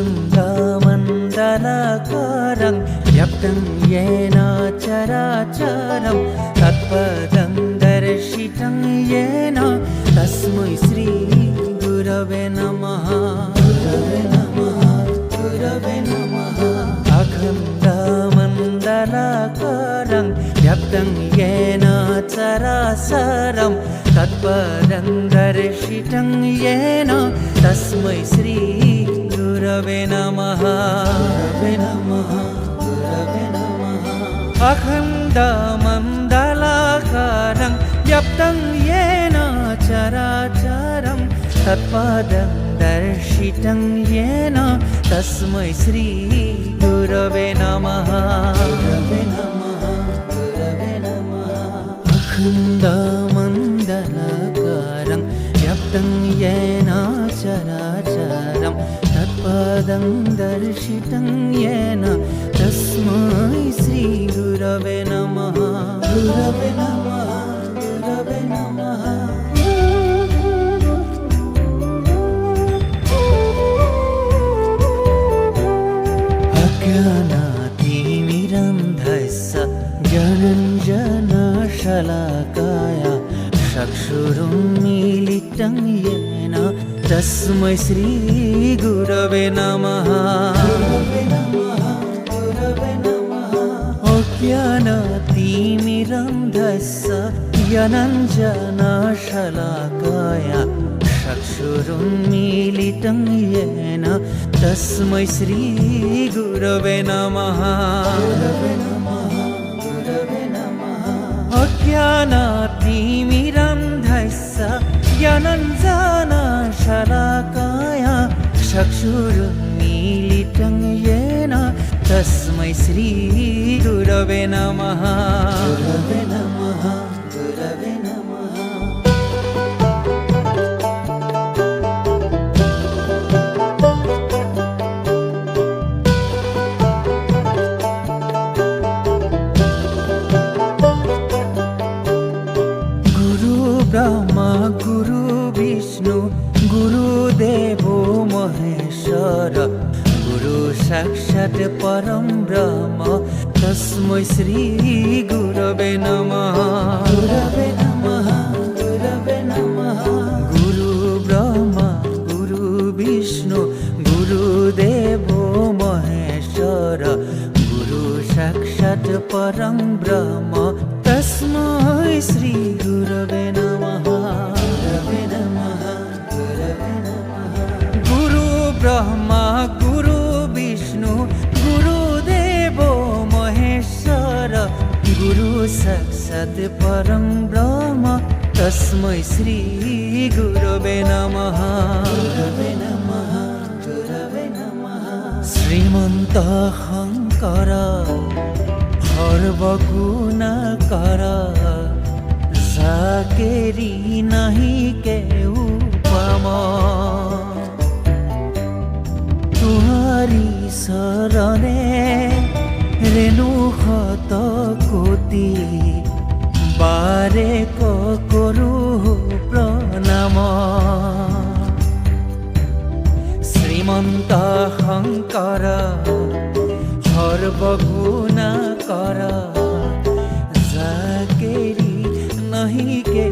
अखण्डमण्डलाकारं व्याप्तं येन चराचरं तत्पदं दर्शितं येन तस्मै श्रीगुरवे नमः गुरवे नमः गुरवे नमः अखण्डमण्डलाकारं व्याप्तं येन चराचरं तत्पदं दर्शितं येन तस्मै గురవే నమ. గురవే నమ. గురవే నమ. అఖండ మందలాకారం వ్యాప్తం ఏన చరాచరం తత్పాదం దర్శితం ఏన తస్మై శ్రీ గురవే నమ. గురవే నమ. అఖండ మందలాకారం వ్యాప్తం ఏన तत्पदं दर्शितं येन तस्मै श्रीगुरवे नमः गुरवे नमः गुरवे नमः अज्ञानातिमिरन्धस्य ज्ञानञ्जनशलाकाय चक्षुरुन्मीलितं येन तस्मै श्रीगुरवे नमः अज्ञानातिमिरन्धस्य ज्ञानञ्जनशलाकाय चक्षुरुन्मीलितं येन तस्मै श्रीगुरवे नमः अज्ञानातिमिरन्धस्य चक्षुरु मीलितं येन तस्मै श्रीगुरवे नमः गुरवे नमः गुरवे नमः गुरु ब्रह्मा गुरु विष्णु সাক্ষাৎ পরম ব্রহ্ম। তস্मै শ্রী গুরবে নমঃ। গুরবে নমঃ গুরবে নমঃ। গুরু ব্রহ্মা গুরু বিষ্ণু গুরুদেব মহেশ্বর। গুরু সাক্ষাৎ পরম ব্রহ্ম। তস্मै শ্রী গুরবে নমঃ। গুরু ব্রহ্মা ব্রহ্ম তস্मै শ্রী গুরবে নমঃ গুরবে নমঃ গুরবে নমঃ শ্রীমন্ত শংকৰ সর্বগুণাকাৰ যাকেৰি নাহি মূর্তি বারে কৰু প্ৰণাম শ্ৰীমন্ত শংকৰ সৰ্বগুণা কৰ জাকেৰি নহিকে